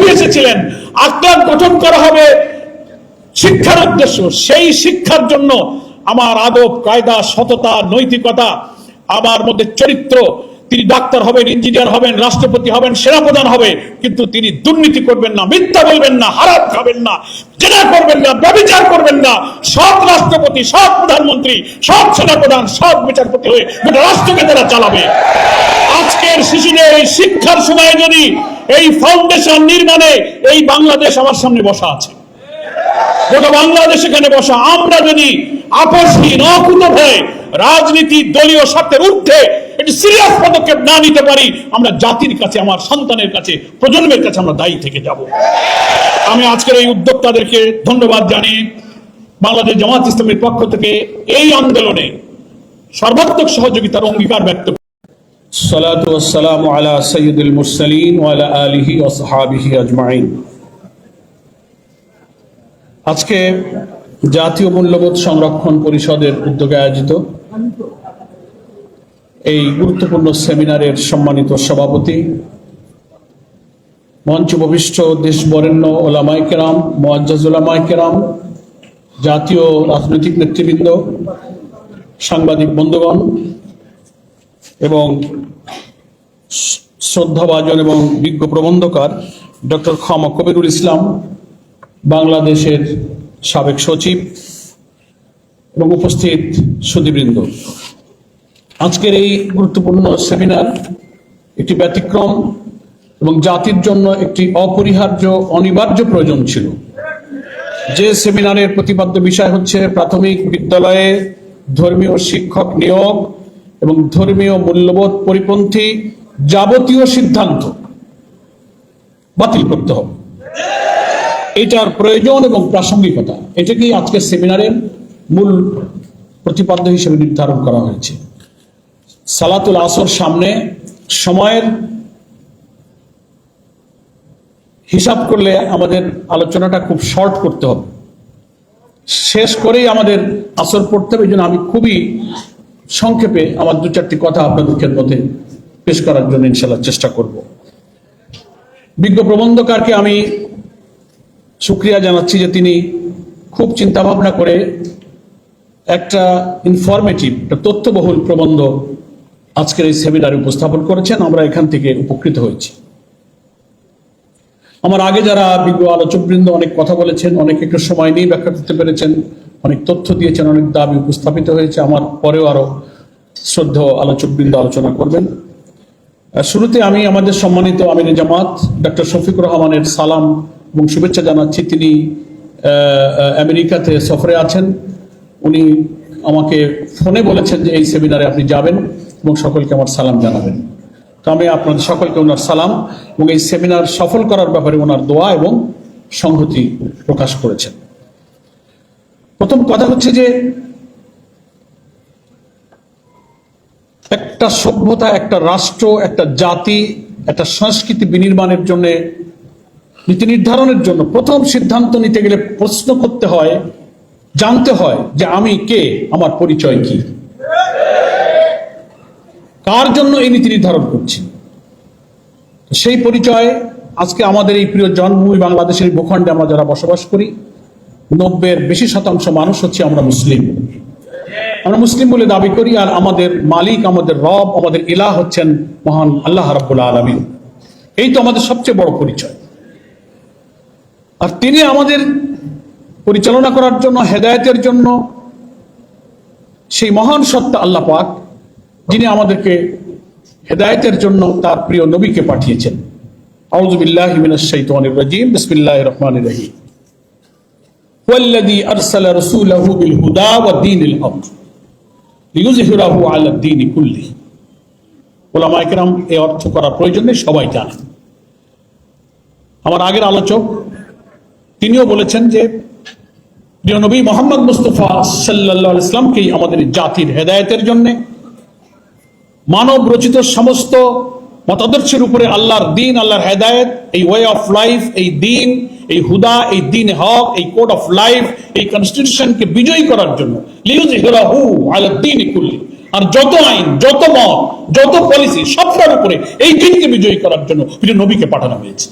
দিয়েছিলেন আকলাক গঠন করা হবে শিক্ষার উদ্দেশ্য। সেই শিক্ষার জন্য আমার আদব, কায়দা, সততা, নৈতিকতা, আমার মধ্যে চরিত্র, তিনি ডাক্তার হবেন, ইঞ্জিনিয়ার হবেন, রাষ্ট্রপতি হবেন, সেনাপ্রধান হবে, কিন্তু তিনি দুর্নীতি করবেন না, মিথ্যা বলবেন না, হারাপ খাবেন না, জেনা করবেন না, ব্যবচার করবেন না। সৎ রাষ্ট্রপতি, সৎ প্রধানমন্ত্রী, সৎ সেনাপ্রধান, সৎ বিচারপতি হয়ে গোটা রাষ্ট্রকে তারা চালাবে। শিশুদের এই শিক্ষার সময় যদি এই ফাউন্ডেশন নির্মাণে এই বাংলাদেশ আমার সামনে বসা আছে। গোটা বাংলাদেশ এখানে বসা। আমরা যদি হয়ে রাজনীতি, দলীয় স্বার্থের ঊর্ধ্বে একটি সিরিয়াস পদক্ষেপ না নিতে পারি, আমরা জাতির কাছে, আমার সন্তানের কাছে, প্রজন্মের কাছে আমরা দায়ী থেকে যাব। আমি আজকের এই উদ্যোক্তাদেরকে ধন্যবাদ জানিয়ে বাংলাদেশ জামাত ইসলামের পক্ষ থেকে এই আন্দোলনে সর্বাত্মক সহযোগিতার অঙ্গীকার ব্যক্ত الصلاة والسلام على سيد المرسلين وعلى آله وصحابه أجمعين আজকে জাতীয় মূল্যবোধ সংরক্ষণ পরিষদের উদ্যোগে আয়োজিত এই গুরুত্বপূর্ণ সেমিনারের সম্মানিত সভাপতি মঞ্চ ভবিষ্ঠ দেশ বরেণ্য ওলামাই কেরাম মোয়াজ্জাজ ওলামাই কেরাম জাতীয় রাজনৈতিক নেতৃবৃন্দ সাংবাদিক বন্ধুগণ এবং শ্রদ্ধাভাজন এবং বিজ্ঞ প্রবন্ধকার ডক্টর খামা কবিরুল ইসলাম, বাংলাদেশের সাবেক সচিব এবং উপস্থিত সুদীবৃন্দ আজকের এই গুরুত্বপূর্ণ সেমিনার একটি ব্যতিক্রম এবং জাতির জন্য একটি অপরিহার্য, অনিবার্য প্রয়োজন ছিল। যে সেমিনারের প্রতিপাদ্য বিষয় হচ্ছে প্রাথমিক বিদ্যালয়ে ধর্মীয় শিক্ষক নিয়োগ এবং ধর্মীয় মূল্যবোধ পরিপন্থী যাবতীয় সিদ্ধান্ত বাতিল করতে হবে। এটার প্রয়োজন এবং প্রাসঙ্গিকতা। এটাকেই আজকে সেমিনারের মূল প্রতিপাদ্য হিসেবে নির্ধারণ করা হয়েছে? সালাতুল আসর সামনে সময়ের হিসাব করলে আমাদের আলোচনাটা খুব শর্ট করতে হবে। শেষ করেই আমাদের আসর পড়তে হবে, এই জন্য আমি খুবই সংক্ষেপে আমার দু চারটি কথা আপনাদের মধ্যে পেশ করার জন্য ইনশাল্লাহ চেষ্টা করব। বিজ্ঞ প্রবন্ধকারকে আমি সুক্রিয়া জানাচ্ছি যে তিনি খুব চিন্তা ভাবনা করে একটা ইনফরমেটিভ একটা তথ্যবহুল প্রবন্ধ আজকের এই সেমিনারে উপস্থাপন করেছেন। আমরা এখান থেকে উপকৃত হয়েছি। আমার আগে যারা বিজ্ঞ আলোচকবৃন্দ অনেক কথা বলেছেন, অনেক একটু সময় নিয়ে ব্যাখ্যা করতে পেরেছেন অনেক তথ্য দিয়েছেন, অনেক দাবি উপস্থাপিত হয়েছে। আমার পরেও আরও শ্রদ্ধেয় আলোচকবৃন্দ আলোচনা করবেন। শুরুতে আমি আমাদের সম্মানিত আমির জামাত ডক্টর শফিক রহমানের সালাম এবং শুভেচ্ছা জানাচ্ছি। তিনি আমেরিকাতে সফরে আছেন। উনি আমাকে ফোনে বলেছেন যে এই সেমিনারে আপনি যাবেন এবং সকলকে আমার সালাম জানাবেন। তো আমি আপনাদের সকলকে ওনার সালাম এবং এই সেমিনার সফল করার ব্যাপারে ওনার দোয়া এবং সংহতি প্রকাশ করেছেন। প্রথম কথা হচ্ছে যে একটা সভ্যতা, একটা রাষ্ট্র, একটা জাতি, একটা সংস্কৃতি বিনির্মাণের জন্য, নীতি নির্ধারণের জন্য প্রথম সিদ্ধান্ত নিতে গেলে প্রশ্ন করতে হয়, জানতে হয় যে আমি কে, আমার পরিচয় কি? কার জন্য এই নীতি নির্ধারণ করছি? সেই পরিচয় আজকে আমাদের এই প্রিয় জন্মভূমি বাংলাদেশের ভূখণ্ডে আমরা যারা বসবাস করি নব্বের বেশি শতাংশ মানুষ হচ্ছে আমরা মুসলিম। আমরা মুসলিম বলে দাবি করি আর আমাদের মালিক, আমাদের রব, আমাদের ইলাহ হচ্ছেন মহান আল্লাহ রাব্বুল আলমিন। এই তো আমাদের সবচেয়ে বড় পরিচয়। আর তিনি আমাদের পরিচালনা করার জন্য, হেদায়েতের জন্য সেই মহান সত্তা আল্লাহ পাক, যিনি আমাদেরকে হেদায়েতের জন্য তার প্রিয় নবীকে পাঠিয়েছেন। আউযু বিল্লাহি মিনাশ শাইতানির রাজিম। ওয়াল্লাযী আরসালা রাসূলাহু বিল হুদা ওয়া দীনিল হক লিইয়ুযহিরাহু আলা দীনি কুল্লি এই অর্থ করা প্রয়োজন নেই, সবাই জানেন আমার আগের আলোচক, তিনিও বলেছেন যে, প্রিয় নবী মোহাম্মদ মুস্তফা সাল্লা ইসলামকেই আমাদের জাতির হেদায়তের জন্য মানব রচিত সমস্ত মতাদর্শের উপরে আল্লাহর দিন, আল্লাহর হেদায়ত, এই ওয়ে অফ লাইফ এই দিন, এই হুদা, এই দিন হক, এই কোড অফ লাইফ এই কনস্টিটিউশনকে বিজয়ী করার জন্য। আর যত আইন, যত মত, যত পলিসি সবটার উপরে এই দিনকে বিজয়ী করার জন্য প্রিয় নবীকে পাঠানো হয়েছে।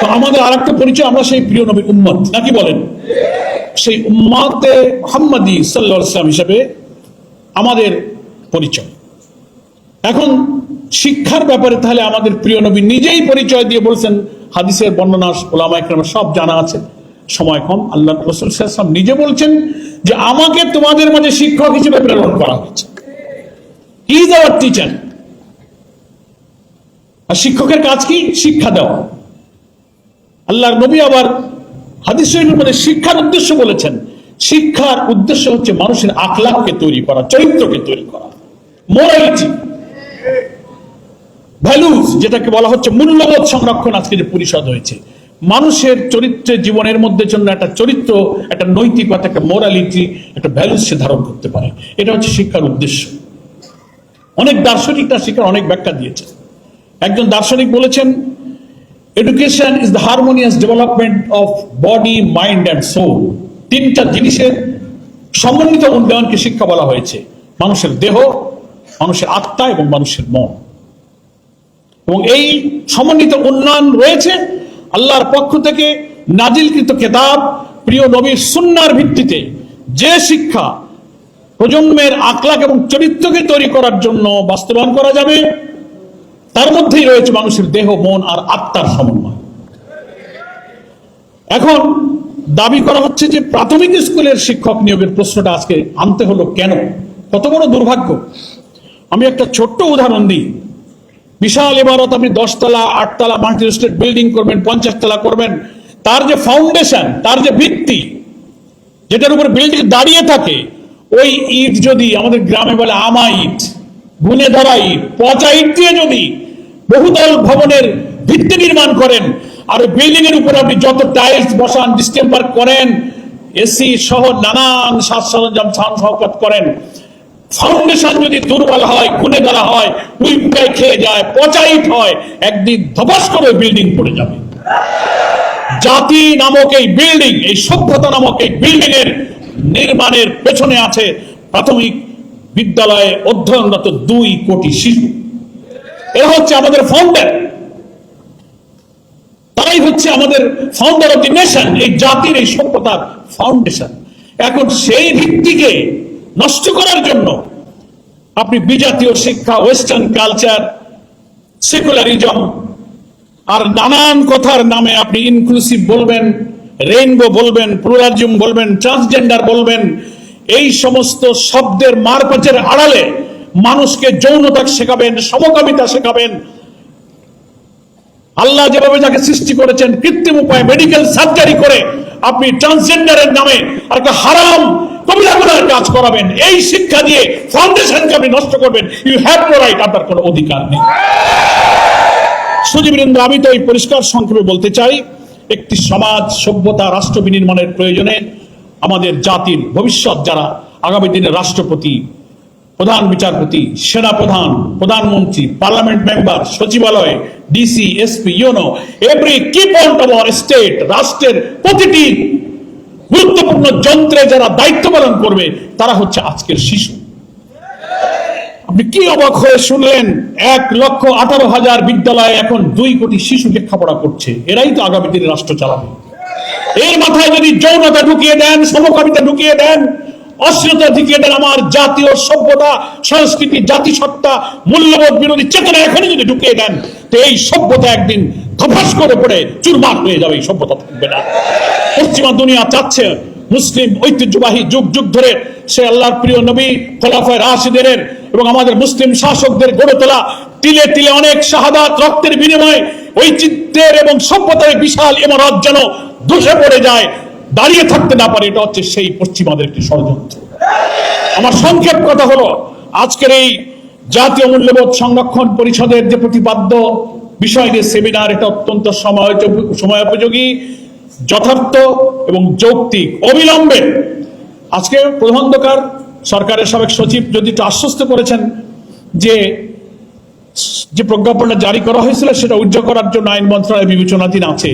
তো আমাদের আর একটা পরিচয়, আমরা সেই প্রিয় নবীর উম্মত। নাকি বলেন? সেই উম্মাতে মোহাম্মদী সাল্লাহ ইসলাম হিসেবে আমাদের পরিচয়। এখন শিক্ষার ব্যাপারে তাহলে আমাদের প্রিয় নবী নিজেই পরিচয় দিয়ে বলছেন, হাদিসের বর্ণনা ওলামা একরাম সব জানা আছে। সময় কম, আল্লাহ রসুল সাল্লাম নিজে বলছেন যে আমাকে তোমাদের মাঝে শিক্ষক হিসেবে প্রেরণ করা হয়েছে। ইজ আওয়ার টিচার আর শিক্ষকের কাজ কি? শিক্ষা দেওয়া। আল্লাহর নবী আবার হাদিস শরীফের মধ্যে শিক্ষার উদ্দেশ্য বলেছেন। শিক্ষার উদ্দেশ্য হচ্ছে মানুষের আখলাককে তৈরি করা, চরিত্রকে তৈরি করা। মোরালিটি ভ্যালুজ যেটাকে বলা হচ্ছে মূল্যবোধ সংরক্ষণ আজকে যে পরিষদ হয়েছে। মানুষের চরিত্রে, জীবনের মধ্যে জন্য একটা চরিত্র, একটা নৈতিকতা, একটা মোরালিটি একটা ভ্যালুজ সে ধারণ করতে পারে। এটা হচ্ছে শিক্ষার উদ্দেশ্য। অনেক দার্শনিকরা শিক্ষার অনেক ব্যাখ্যা দিয়েছে। একজন দার্শনিক বলেছেন education is the harmonious development of body mind and soul তিনটা জিনিসের সমন্বিত উন্নয়নকে শিক্ষা বলা হয়েছে। মানুষের দেহ, মানুষের আত্মা এবং মানুষের মন। এবং এই সমন্বিত উন্নয়ন রয়েছে। আল্লাহর পক্ষ থেকে নাজিলকৃত কেতাব প্রিয় নবীর সুন্নার ভিত্তিতে যে শিক্ষা প্রজন্মের আকলাক এবং চরিত্রকে তৈরি করার জন্য বাস্তবায়ন করা যাবে, তার মধ্যেই রয়েছে মানুষের দেহ, মন আর আত্মার সমন্বয়। এখন দাবি করা হচ্ছে যে প্রাথমিক স্কুলের শিক্ষক নিয়োগের প্রশ্নটা আজকে আনতে হলো কেন? কত বড় দুর্ভাগ্য। আমি একটা ছোট্ট উদাহরণ দিই। বিশাল ইমারত, আপনি দশতলা, আটতলা মাল্টি স্টেট বিল্ডিং করবেন পঞ্চাশ তলা করবেন। তার যে ফাউন্ডেশন তার যে ভিত্তি, যেটার উপর বিল্ডিং দাঁড়িয়ে থাকে, ওই ইট যদি আমাদের গ্রামে বলে আমা ইট, গুনে ধরা ইট, পচা ইট দিয়ে যদি বহুতল ভবনের ভিত্তি নির্মাণ করেন, আর ওই বিল্ডিং এর উপরে আপনি যত টাইলস বসান ডিস্টেম্পার করেন এসি সহ নানান সাজ সরঞ্জাম সান শওকত করেন ফাউন্ডেশন যদি দুর্বল হয়, খুনে ধরা হয় উইপকায় খেয়ে যায়, পচাইট হয়, একদিন ধবাস করে বিল্ডিং পড়ে যাবে। জাতি নামক এই বিল্ডিং এই সভ্যতা নামক এই বিল্ডিং এর নির্মাণের পেছনে আছে প্রাথমিক বিদ্যালয়ে অধ্যয়নরত দুই কোটি শিশু। এরা হচ্ছে আমাদের ফাউন্ডার তারাই হচ্ছে আমাদের ফাউন্ডার অফ দি নেশন এই জাতির এই সভ্যতার ফাউন্ডেশন এখন সেই ভিত্তিকে নষ্ট করার জন্য আপনি বিজাতীয় শিক্ষা ওয়েস্টার্ন কালচার সেকুলারিজম আর নানান কথার নামে আপনি ইনক্লুসিভ বলবেন রেইনবো বলবেন প্লুরালিজম বলবেন ট্রান্সজেন্ডার বলবেন, এই সমস্ত শব্দের মারপাচের আড়ালে মানুষকে যৌনতা শেখাবেন, সমকামিতা শেখাবেন। আল্লাহ যেভাবে যাকে সৃষ্টি করেছেন কৃত্রিম উপায়ে মেডিকেল সার্জারি করে আপনি ট্রান্সজেন্ডারের নামে আর হারাম কবিরা গুনার কাজ করাবেন। এই শিক্ষা দিয়ে ফাউন্ডেশনকে আপনি নষ্ট করবেন। ইউ হ্যাভ নো রাইট আপনার কোনো অধিকার নেই। সুজীবৃন্দ আমি তো এই পরিষ্কার সংক্ষেপে বলতে চাই, একটি সমাজ, সভ্যতা, রাষ্ট্র বিনির্মাণের প্রয়োজনে আমাদের জাতির ভবিষ্যৎ যারা আগামী দিনে রাষ্ট্রপতি, প্রধান বিচারপতি, সেনাপ্রধান, প্রধানমন্ত্রী, পার্লামেন্ট মেম্বার, সচিবালয়, DC, SP, UNO, every key point of our state রাষ্ট্রের প্রতিটি গুরুত্বপূর্ণ যন্ত্রে যারা দায়িত্ব পালন করবে, তারা হচ্ছে আজকের শিশু। আপনি কি অবাক হয়ে শুনলেন? এক লক্ষ আঠারো হাজার বিদ্যালয়ে এখন দুই কোটি শিশু লেখাপড়া করছে। এরাই তো আগামী দিনে রাষ্ট্র চালাবে। এর মাথায় যদি যৌনতা ঢুকিয়ে দেন, সমকামিতা ঢুকিয়ে দেন অশ্লীলতা ঢুকিয়ে দেন আমার জাতীয় সভ্যতা, সংস্কৃতি, জাতিসত্তা, মূল্যবোধ বিরোধী চেতনা এখনই যদি ঢুকিয়ে দেন, তো এই সভ্যতা একদিন ধপাস করে পড়ে, চুরমার হয়ে যাবে, এই সভ্যতা থাকবে না। পশ্চিমা দুনিয়া চাচ্ছে মুসলিম ঐতিহ্যবাহী যুগ যুগ ধরে সে আল্লাহর প্রিয় নবী খোলাফায় রাশিদের এবং আমাদের মুসলিম শাসকদের গড়ে তোলা তিলে তিলে অনেক শাহাদাত, রক্তের বিনিময়ে ঐচিত্যের এবং সভ্যতার বিশাল ইমারত যেন ধসে পড়ে যায় দাঁড়িয়ে থাকতে না পারে, এটা হচ্ছে সেই পশ্চিমাদের একটি ষড়যন্ত্র। আমার সংক্ষেপ কথা হলো, আজকের এই জাতীয় মূল্যবোধ সংরক্ষণ পরিষদের যে প্রতিপাদ্য বিষয় নিয়ে সেমিনার, এটা অত্যন্ত সময় সময়োপযোগী যথার্থ এবং যৌক্তিক, অবিলম্বে। আজকে প্রধানদকার সরকারের সাবেক সচিব যদি একটু আশ্বস্ত করেছেন যে যে প্রজ্ঞাপনটা জারি করা হয়েছিল, সেটা উজ্জ্বল করার জন্য আইন মন্ত্রণালয় বিবেচনাধীন আছে।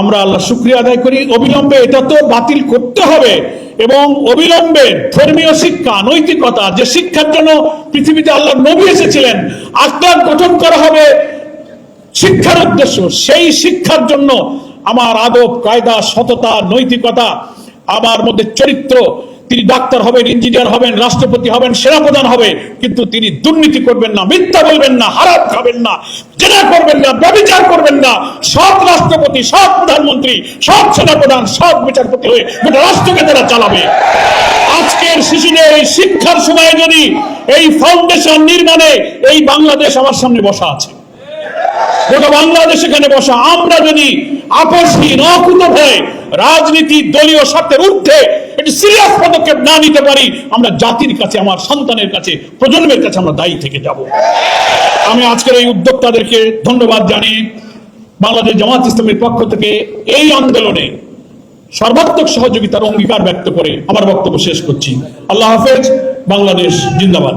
আমরা আল্লাহ শুক্রিয়া আদায় করি। অবিলম্বে এটা তো বাতিল করতে হবে এবং অবিলম্বে ধর্মীয় শিক্ষা, নৈতিকতা, যে শিক্ষার জন্য পৃথিবীতে আল্লাহ নবী এসেছিলেন আত্মার গঠন করা হবে শিক্ষার উদ্দেশ্য। সেই শিক্ষার জন্য আমার আদব, কায়দা, সততা, নৈতিকতা, আমার মধ্যে চরিত্র তিনি ডাক্তার হবেন, ইঞ্জিনিয়ার হবেন, রাষ্ট্রপতি হবেন, সেনাপ্রধান হবে, কিন্তু তিনি দুর্নীতি করবেন না, মিথ্যা বলবেন না, হারাপ খাবেন না, জেনা করবেন না, ব্যবচার করবেন না। সৎ রাষ্ট্রপতি, সৎ প্রধানমন্ত্রী, সৎ সেনাপ্রধান, সৎ বিচারপতি হয়ে গোটা রাষ্ট্রকে তারা চালাবে। আজকের শিশুদের এই শিক্ষার সময় যদি এই ফাউন্ডেশন নির্মাণে এই বাংলাদেশ আমার সামনে বসা আছে, গোটা বাংলাদেশ এখানে বসা, আমরা যদি আপসহীন অকুত ভয়ে রাজনীতি দলীয় স্বার্থের ঊর্ধ্বে একটি সিরিয়াস পদক্ষেপ না নিতে পারি, আমরা জাতির কাছে, আমার সন্তানের কাছে, প্রজন্মের কাছে আমরা দায়ী থেকে যাব। আমি আজকের এই উদ্যোক্তাদেরকে ধন্যবাদ জানিয়ে বাংলাদেশ জামাত ইসলামের পক্ষ থেকে এই আন্দোলনে সর্বাত্মক সহযোগিতার অঙ্গীকার ব্যক্ত করে আমার বক্তব্য শেষ করছি। আল্লাহ হাফেজ, বাংলাদেশ জিন্দাবাদ।